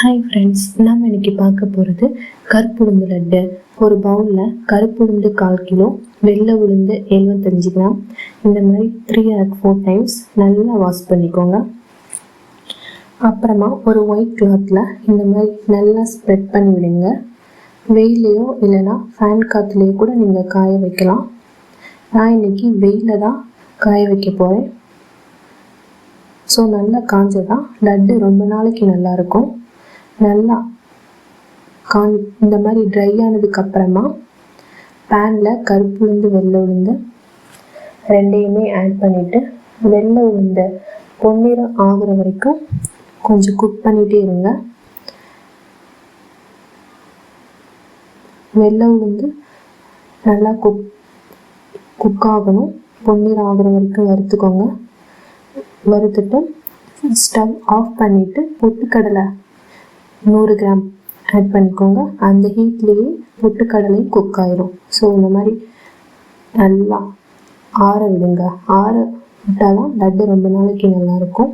Hi friends நாம் இன்னைக்கு பார்க்க போகிறது கருப்புளுந்து லட்டு. ஒரு பவுலில் கருப்புளுந்து கால் கிலோ வெள்ளை உளுந்து எழுபத்தஞ்சு கிராம். இந்த மாதிரி த்ரீ ஆர் ஃபோர் டைம்ஸ் நல்லா வாஷ் பண்ணிக்கோங்க. அப்புறமா ஒரு ஒயிட் கிளாத்தில் இந்த மாதிரி நல்லா ஸ்ப்ரெட் பண்ணி விடுங்க. வெயிலையோ இல்லைன்னா ஃபேன் காற்றுலையோ கூட நீங்கள் காய வைக்கலாம். நான் இன்னைக்கு வெயிலில் தான் காய வைக்க போகிறேன் ஸோ நல்லா காஞ்சதான் லட்டு ரொம்ப நாளைக்கு நல்லாயிருக்கும் நல்லா கான் இந்த மாதிரி ட்ரை ஆனதுக்கு அப்புறமா பேனில் கருப்பு உளுந்து வெள்ளை உளுந்து ரெண்டையுமே ஆட் பண்ணிவிட்டு வெள்ளை உளுந்த பொன்னிறம் ஆகிற வரைக்கும் கொஞ்சம் குக் பண்ணிகிட்டே இருங்க. வெள்ளை உளுந்து நல்லா குக் குக் ஆகணும். பொன்னிறம் ஆகிற வரைக்கும் வறுத்துக்கோங்க. வறுத்துட்டு ஸ்டவ் ஆஃப் பண்ணிவிட்டு பொட்டுக்கடலை நூறு கிராம் ஆட் பண்ணிக்கோங்க. அந்த ஹீட்லேயே பொட்டுக்கடலை குக் ஆயிரும். ஸோ இந்த மாதிரி நல்லா ஆற விடுங்க. ஆற விட்டால் தான் லட்டு ரொம்ப நாளைக்கு நல்லாயிருக்கும்.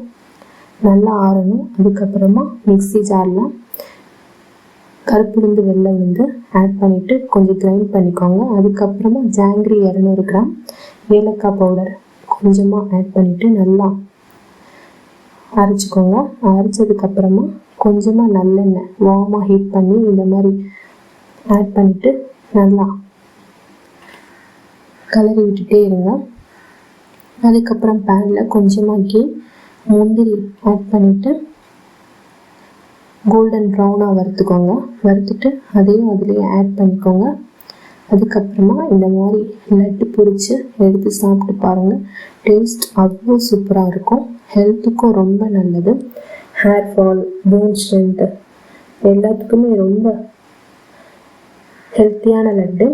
நல்லா ஆறணும். அதுக்கப்புறமா மிக்ஸி ஜாரில் கருப்புளுந்து வெள்ளை வந்து ஆட் பண்ணிவிட்டு கொஞ்சம் கிரைண்ட் பண்ணிக்கோங்க. அதுக்கப்புறமா ஜாங்கிரி இரநூறு கிராம் ஏலக்காய் பவுடர் கொஞ்சமாக ஆட் பண்ணிவிட்டு நல்லா அரைச்சிக்கோங்க. அரைச்சதுக்கப்புறமா கொஞ்சமாக நல்லெண்ணெய் வார்மாக ஹீட் பண்ணி இந்த மாதிரி ஆட் பண்ணிவிட்டு நல்லா கலரி விட்டுட்டே இருங்க. அதுக்கப்புறம் பேனில் கொஞ்சமாக கீ முந்திரி ஆட் பண்ணிவிட்டு கோல்டன் ப்ரௌனாக வறுத்துக்கோங்க. வறுத்துட்டு அதையும் அதுலேயே ஆட் பண்ணிக்கோங்க. அதுக்கப்புறமா இந்த மாதிரி லட்டு பிடிச்சி எடுத்து சாப்பிட்டு பாருங்கள் டேஸ்ட் அவ்வளோ சூப்பராக இருக்கும். ஹெல்த்துக்கும் ரொம்ப நல்லது. ஹேர் ஃபால் போன் ஸ்ட்ரென்த்து எல்லாத்துக்குமே ரொம்ப ஹெல்த்தியான laddu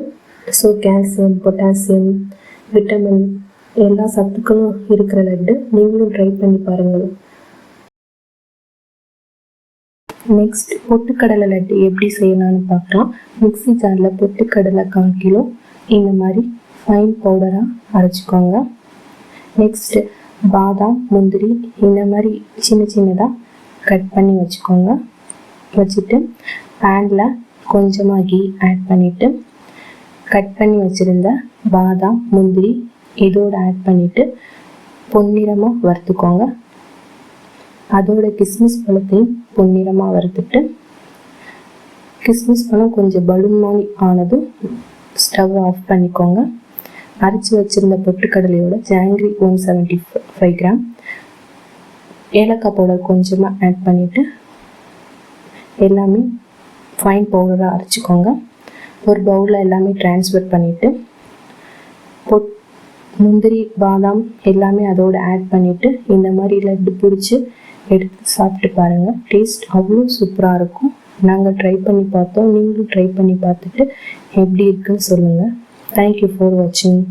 so calcium potassium vitamin எல்லா சத்துக்களும் இருக்கிற லட்டு நீங்களும் ட்ரை பண்ணி பாருங்கள். நெக்ஸ்ட் பொட்டுக்கடலை லட்டு எப்படி செய்யலாம்னு பார்க்குறோம் மிக்சி ஜாரில் பொட்டுக்கடலை கால் கிலோ. இந்த மாதிரி ஃபைன் பவுடராக அரைச்சிக்கோங்க. நெக்ஸ்ட்டு பாதாம் முந்திரி இந்த மாதிரி சின்ன சின்னதாக கட் பண்ணி வச்சுக்கோங்க. வச்சுட்டு பேனில் கொஞ்சமாக கீ ஆட் பண்ணிவிட்டு கட் பண்ணி வச்சுருந்த பாதாம் முந்திரி இதோடு ஆட் பண்ணிவிட்டு பொன்னிறமாக வறுத்துக்கோங்க. அதோட கிஸ்மிஸ் பழத்தையும் பொன்னிறமாக வறுத்துட்டு கிஸ்மிஸ் பழம் கொஞ்சம் பலூன் மாதிரி ஆனதும் ஸ்டவ் ஆஃப் பண்ணிக்கோங்க. அரைச்சி வச்சுருந்த பொட்டுக்கடலையோட jaggery one seventy five gram ஏலக்காய் பவுடர் கொஞ்சமாக ஆட் பண்ணிவிட்டு எல்லாமே ஃபைன் பவுடராக அரைச்சிக்கோங்க. ஒரு பவுலில் எல்லாமே டிரான்ஸ்ஃபர் பண்ணிவிட்டு பொட் முந்திரி பாதாம் எல்லாமே அதோடு ஆட் பண்ணிவிட்டு இந்த மாதிரி லட்டு பிடிச்சி எடுத்து சாப்பிட்டு பாருங்கள் டேஸ்ட் அவ்வளோ சூப்பராக இருக்கும். நாங்கள் ட்ரை பண்ணி பார்த்தோம். நீங்களும் ட்ரை பண்ணி பார்த்துட்டு எப்படி இருக்குன்னு சொல்லுங்கள் தேங்க்யூ ஃபார் வாட்சிங்